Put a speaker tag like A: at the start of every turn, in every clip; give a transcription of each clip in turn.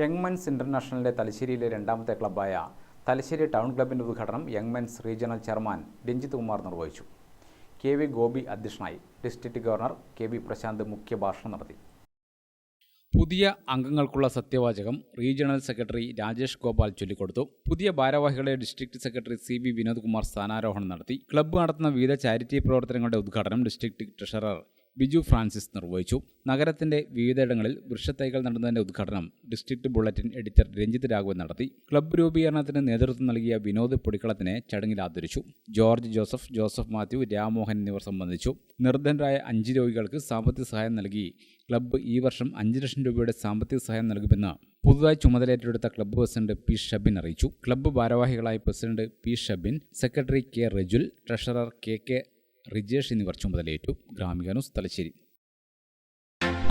A: Young men's ഇന്റർനാഷണലിന്റെ തലശ്ശേരിയിലെ രണ്ടാമത്തെ ക്ലബ്ബായ തലശ്ശേരി ടൗൺ ക്ലബിന്റെ ഉദ്ഘാടനം young men's regional chairman Ranjith Kumar നിർവഹിച്ചു. കെ വി ഗോപി അധ്യക്ഷനായി district governor K V Prashanth മുഖ്യ ഭാഷണം നടത്തി. പുതിയ അംഗങ്ങൾക്കുള്ള സത്യവാചകം റീജിയണൽ സെക്രട്ടറി രാജേഷ് ഗോപാൽ ചൊല്ലിക്കൊടുത്തു. പുതിയ ഭാരവാഹികളെ district secretary C V Vinod Kumar സ്ഥാനാരോഹണം നടത്തി. ക്ലബ്ബ് നടത്തുന്ന വിവിധ ചാരിറ്റി പ്രവർത്തനങ്ങളുടെ ഉദ്ഘാടനം ഡിസ്ട്രിക്ട് ട്രഷറർ ബിജു ഫ്രാൻസിസ് നിർവഹിച്ചു. നഗരത്തിന്റെ വിവിധയിടങ്ങളിൽ വൃക്ഷത്തൈകൾ നടന്നതിന്റെ ഉദ്ഘാടനം district bulletin editor Ranjith Raghavan നടത്തി. ക്ലബ്ബ് രൂപീകരണത്തിന് നേതൃത്വം നൽകിയ വിനോദ് പൊടിക്കളത്തിനെ ചടങ്ങിൽ ആദരിച്ചു. George Joseph Joseph Mathew Ramohan എന്നിവർ സംബന്ധിച്ചു. നിർദ്ധനരായ അഞ്ച് രോഗികൾക്ക് സാമ്പത്തിക സഹായം നൽകി. ക്ലബ്ബ് ഈ വർഷം അഞ്ച് ലക്ഷം രൂപയുടെ സാമ്പത്തിക സഹായം നൽകുമെന്ന് പുതുതായി ചുമതലയേറ്റെടുത്ത ക്ലബ്ബ് പ്രസിഡന്റ് പി ഷബിൻ അറിയിച്ചു. ക്ലബ്ബ് ഭാരവാഹികളായി president P Shabin secretary K Rajul treasurer K K Rijesh എന്നിവർ ചുമതലയേറ്റു. Gramika news Thalassery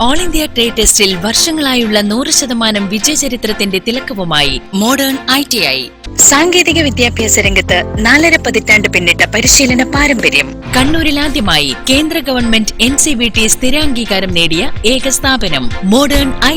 B: all India trade ടെസ്റ്റിൽ വർഷങ്ങളായുള്ള നൂറ് ശതമാനം വിജയചരിത്രത്തിന്റെ തിലക്കവുമായി മോഡേൺ ഐ ടി ഐ സാങ്കേതിക വിദ്യാഭ്യാസ രംഗത്ത് നാലര പതിറ്റാണ്ട് പിന്നിട്ട പരിശീലന പാരമ്പര്യം. കണ്ണൂരിൽ ആദ്യമായി കേന്ദ്ര ഗവൺമെന്റ് എൻ സ്ഥിരാംഗീകാരം നേടിയ ഏക സ്ഥാപനം മോഡേൺ ഐ